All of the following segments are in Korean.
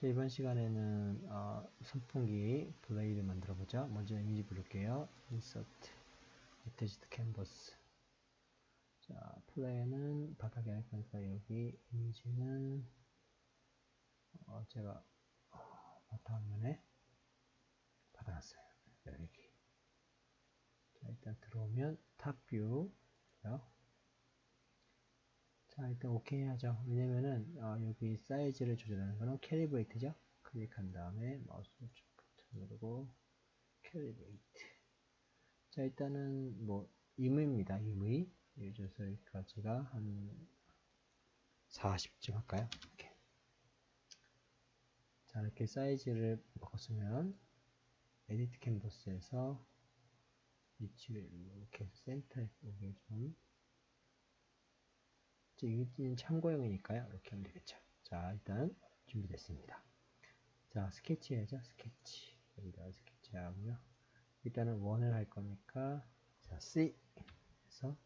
자, 이번 시간에는 어, 선풍기 블레이드 만들어 보자. 먼저 이미지 부를게요. insert attached canvas. 자, 플레이는 바닥에 할 거니까 여기 이미지는 어, 제가 어, 바탕화면에 받아놨어요. 여기. 자, 일단 들어오면 탑뷰 자 일단 오케이 하죠. 왜냐면은 어, 여기 사이즈를 조절하는 거는 캐리브레이트죠? 클릭한 다음에 마우스 우측 버튼 누르고 캐리브레이트. 자 일단은 뭐 임의입니다. 임의 들어서 여기까지가 한 40쯤 할까요? 이렇게. 자 이렇게 사이즈를 바꿨으면 에디트 캔버스에서 위치를 이렇게 센터에 오게 좀 이는 참고용이니까요. 이렇게 하면 되겠죠. 자, 일단 준비됐습니다. 자, 스케치 해야죠. 스케치. 여기다 스케치 하고요. 일단은 원을 할 거니까, 자, C. 해서,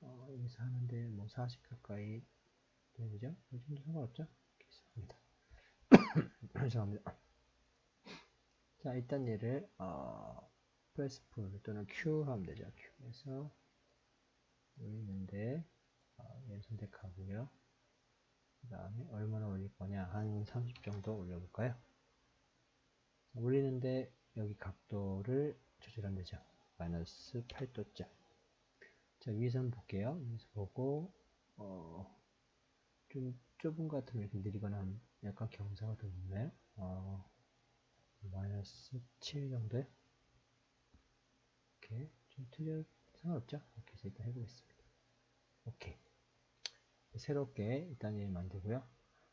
어, 여기서 하는데, 뭐, 40 가까이 되죠? 이 정도 상관없죠? 이렇게 합니다. 죄송합니다. 자, 일단 얘를, 어, 프레스풀 또는 Q 하면 되죠. Q 해서, 올리는데, 어, 얘 선택하고요. 그 다음에 얼마나 올릴 거냐 한 30 정도 올려볼까요? 올리는데 여기 각도를 조절하면 되죠. 마이너스 8도짜. 자 위에서 한번 볼게요. 위에서 보고 어, 좀 좁은 것 같으면 이렇게 느리거나 약간 경사가 더 있나요? 어, 마이너스 7 정도요? 이렇게 좀 틀려 상관없죠? 이렇게 해서 일단 해보겠습니다. 오케이. 새롭게 일단 얘 만들고요.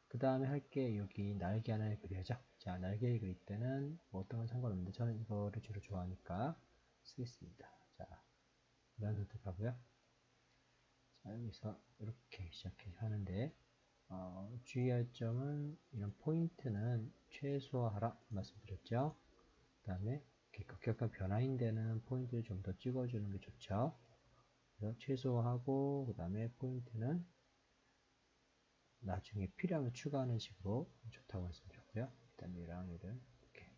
그 다음에 할 게 여기 날개 하나를 그려야죠. 자, 날개를 그릴 때는 뭐 어떤 건 상관없는데 저는 이거를 주로 좋아하니까 쓰겠습니다. 자, 이런 선택하고요. 자, 여기서 이렇게 시작해 하는데 어, 주의할 점은 이런 포인트는 최소화하라 말씀드렸죠. 그 다음에 급격한 변화인 데는 포인트를 좀 더 찍어주는 게 좋죠. 그래서 최소화하고 그 다음에 포인트는 나중에 필요하면 추가하는 식으로 좋다고 말씀드렸고요. 일단 얘랑 얘를 이렇게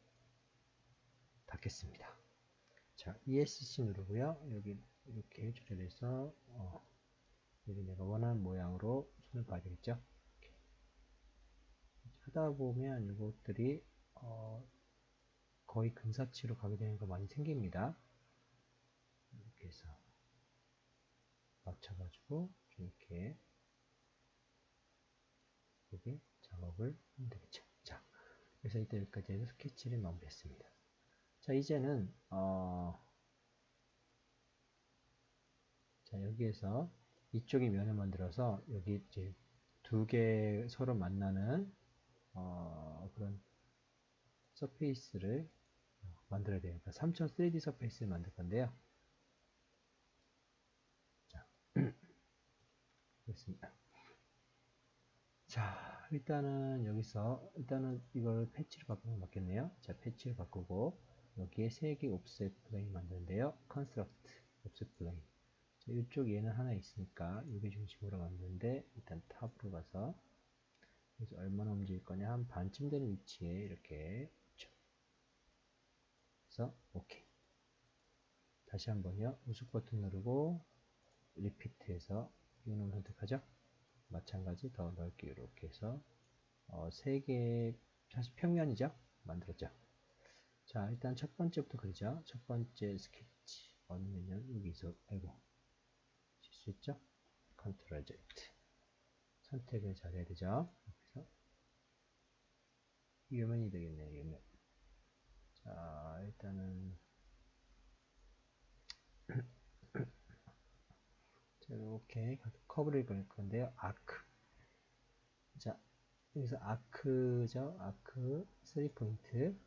닫겠습니다. 자, ESC 누르고요. 여기 이렇게 조절해서 어, 여기 내가 원하는 모양으로 손을 봐야 되겠죠. 이렇게. 하다 보면 이것들이 어, 거의 근사치로 가게 되는 거 많이 생깁니다. 이렇게 해서 맞춰가지고 좀 이렇게 작업을 하면 되겠죠. 자, 그래서 이때 여기까지 해서 스케치를 마무리했습니다. 자, 이제는 어, 자 여기에서 이쪽에 면을 만들어서 여기 이제 두 개 서로 만나는 어, 그런 서페이스를 만들어야. 그러니까 3000 3D 서페이스를 만들 건데요. 자, 그렇습니다. 자, 일단은 여기서 일단은 이걸 패치를 바꾸면 맞겠네요. 자, 패치를 바꾸고 여기에 3개 옵셋 플레인 만드는데요. 컨스트럭트 옵셋 플레인. 자, 이쪽 얘는 하나 있으니까 이게 중심으로 만드는데 일단 탑으로 가서 그래서 얼마나 움직일 거냐 한 반쯤 되는 위치에 이렇게 붙여. 그래서 오케이. 다시 한번요. 우측 버튼 누르고 리피트해서 이놈을 선택하죠. 마찬가지 더 넓게 이렇게 해서 어, 3개 사실 평면이죠? 만들었죠? 자 일단 첫 번째부터 그리죠. 첫 번째 스케치 어느면 여기서 아이고. 실수했죠? 컨트롤 Z 선택을 잘해야 되죠? 그래서 유면이 되겠네요 유면. 자 일단은 자, 이렇게 커브를 그릴 건데요. 아크. 자, 여기서 아크죠. 아크 3포인트.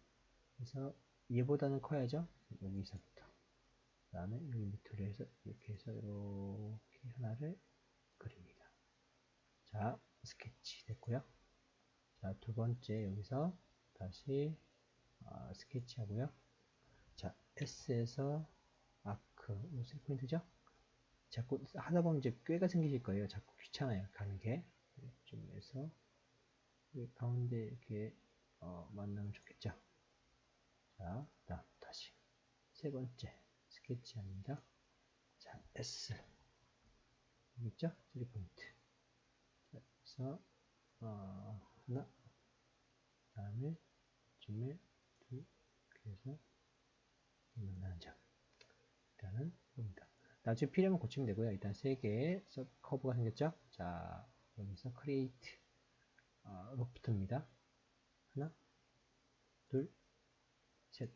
그래서 얘보다는 커야죠. 여기서부터. 그 다음에 여기 밑으로 해서 이렇게 해서 이렇게 하나를 그립니다. 자, 스케치 됐고요. 자, 두 번째 여기서 다시 어, 스케치 하고요. 자, S에서 아크, 3포인트죠? 자꾸 하다 보면 이제 꾀가 생기실 거예요. 자꾸 귀찮아요. 가는 게. 좀 해서 가운데 이렇게 어, 만나면 좋겠죠. 자, 다음 다시 세 번째 스케치 아닙니다. 자, S 있죠? 3포인트. 자, 그래서 어, 하나, 다음에 쯤에 둘, 이렇게 해서 만나는 점. 나중에 필요하면 고치면 되고요. 일단 세 개의 커브가 생겼죠? 자, 여기서 create 어, 로프트입니다. 하나, 둘, 셋.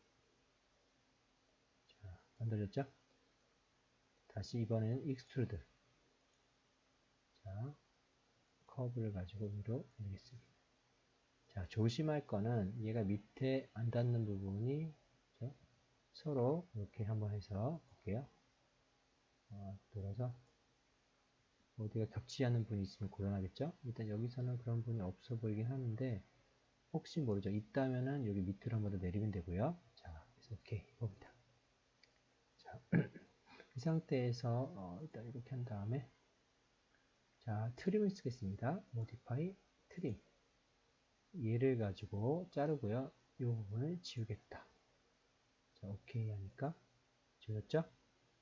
자, 만들어졌죠? 다시 이번에는 extrude. 자, 커브를 가지고 위로 올리겠습니다. 자, 조심할 거는 얘가 밑에 안 닿는 부분이 그렇죠? 서로 이렇게 한번 해서 볼게요. 어, 돌아서 어디가 겹치지 않는 분이 있으면 곤란하겠죠? 일단 여기서는 그런 분이 없어 보이긴 하는데 혹시 모르죠. 있다면은 여기 밑으로 한 번 더 내리면 되고요. 자, 그래서 오케이 봅니다. 자, 이 상태에서 어, 일단 이렇게 한 다음에 자, 트림을 쓰겠습니다. modify trim 얘를 가지고 자르고요. 이 부분을 지우겠다. 자, 오케이 하니까 지웠죠?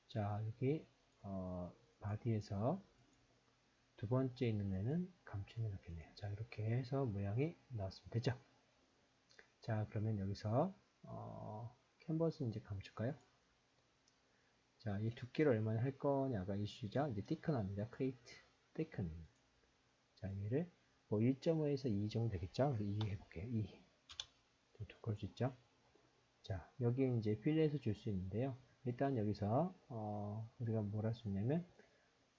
자, 여기 어, 바디에서 두 번째 있는 애는 감춰내 놓겠네요. 자, 이렇게 해서 모양이 나왔으면 되죠? 자, 그러면 여기서 어, 캔버스 이제 감출까요? 자, 이 두께를 얼마나 할 거냐가 이슈죠. 이제 thickn합니다. create, thicken. 자, 얘를 뭐 1.5에서 2 정도 되겠죠? 그래서 2 해볼게요. 2. 좀 두꺼울 수 있죠? 자, 여기 이제 필레에서 줄수 있는데요. 일단 여기서 어, 우리가 뭘 할 수 있냐면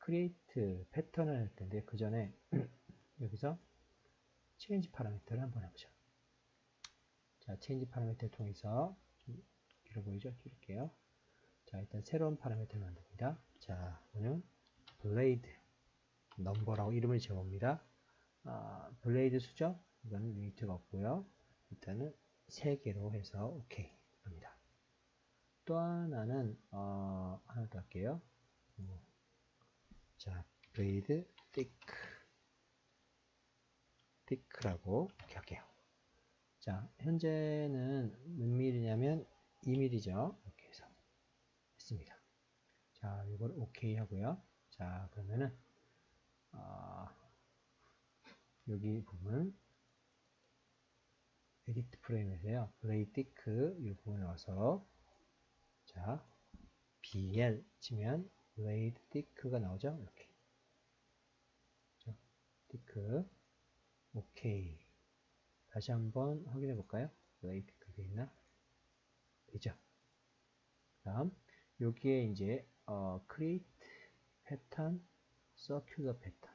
create 패턴을 할 텐데 그 전에 여기서 change 파라미터를 한번 해보죠. 자, change 파라미터를 통해서 좀 길어 보이죠? 줄일게요. 자, 일단 새로운 파라미터를 만듭니다. 자, 오늘 blade 넘버라고 이름을 지어봅니다. 아, 블레이드 수죠? 이건 리미트가 없고요. 일단은 3개로 해서 오케이. 또 하나는 어, 하나 더 할게요. 음, 자, 블레이드 thick thick라고 할게요. 자, 현재는 몇 밀이냐면 2mm죠. 이렇게 해서 했습니다. 자, 이걸 오케이 하고요. 자, 그러면은 어, 여기 부분 에디트 프레임에서요. 블레이 디크 이 부분에 와서 자 BL 치면 블레이드 디크가 나오죠. 이렇게 디크 오케이 다시 한번 확인해 볼까요? 블레이드 디크 돼 있나? 되죠. 다음 여기에 이제 어, create 패턴 circular 패턴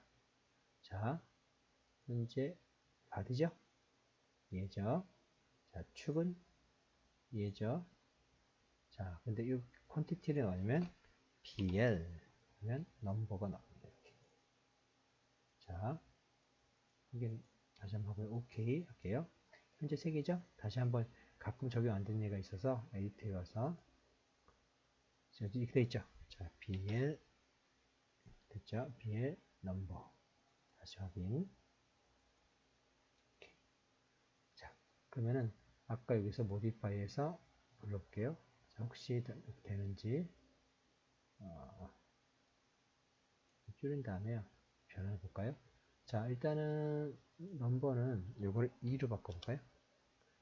자 현재 바디죠? 얘죠. 자, 축은 얘죠. 자, 근데 이 퀀티티를 넣으면 BL 하면 넘버가 나옵니다. 이렇게. 자, 이게 다시 한번 하고요. 오케이 할게요. 현재 3개죠? 다시 한번 가끔 적용 안 되는 애가 있어서 에디트에 가서 이렇게 돼 있죠? 자, BL 됐죠? BL 넘버 다시 확인 그러면은 아까 여기서 모디파이에서 불러볼게요. 자, 혹시 되는지 어, 줄인 다음에 변환해 볼까요? 자, 일단은 넘버는 요거를 2로 바꿔볼까요?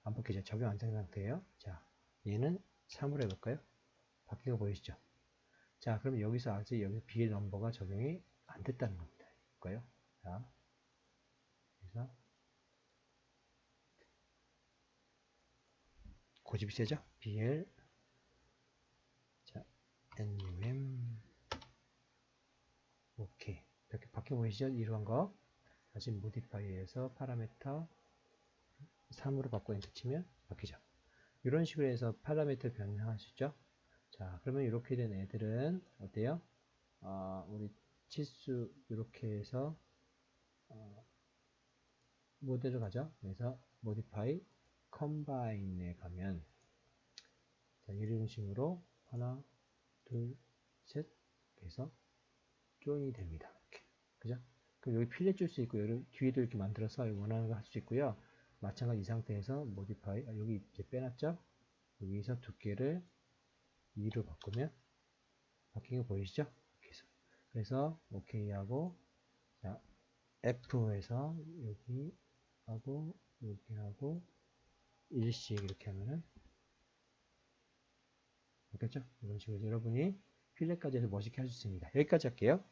안 바뀌죠? 적용 안 된 상태예요. 자, 얘는 3으로 해볼까요? 바뀐 거 보이시죠? 자, 그럼 여기서 아직 여기 B의 넘버가 적용이 안 됐다는 겁니다. 볼까요? 자, 그래서 고집이 세죠? BL 자 NUM 오케이. 이렇게 바뀌어 보이시죠? 이러한 거. 다시 모디파이에서 파라메터 3으로 바꿔 엔터 치면 바뀌죠. 이런 식으로 해서 파라메터 변형하시죠. 자 그러면 이렇게 된 애들은 어때요? 어, 우리 치수 이렇게 해서 어, 모델을 가죠? 그래서 모디파이 컴바인에 가면 자, 이런 식으로 하나, 둘, 셋 해서 조인이 됩니다. 이렇게. 그죠? 그럼 여기 필렛 줄 수 있고 여기 뒤에도 이렇게 만들어서 원하는 거 할 수 있고요. 마찬가지 이 상태에서 모디파이 아, 여기 이제 빼놨죠? 여기서 두께를 2로 바꾸면 바뀐 거 보이시죠? 해서. 그래서 OK 하고 자 F에서 여기 하고 여기 하고 일씩 이렇게 하면은 됐겠죠? 이런 식으로 여러분이 필렛까지 해서 멋있게 할 수 있습니다. 여기까지 할게요.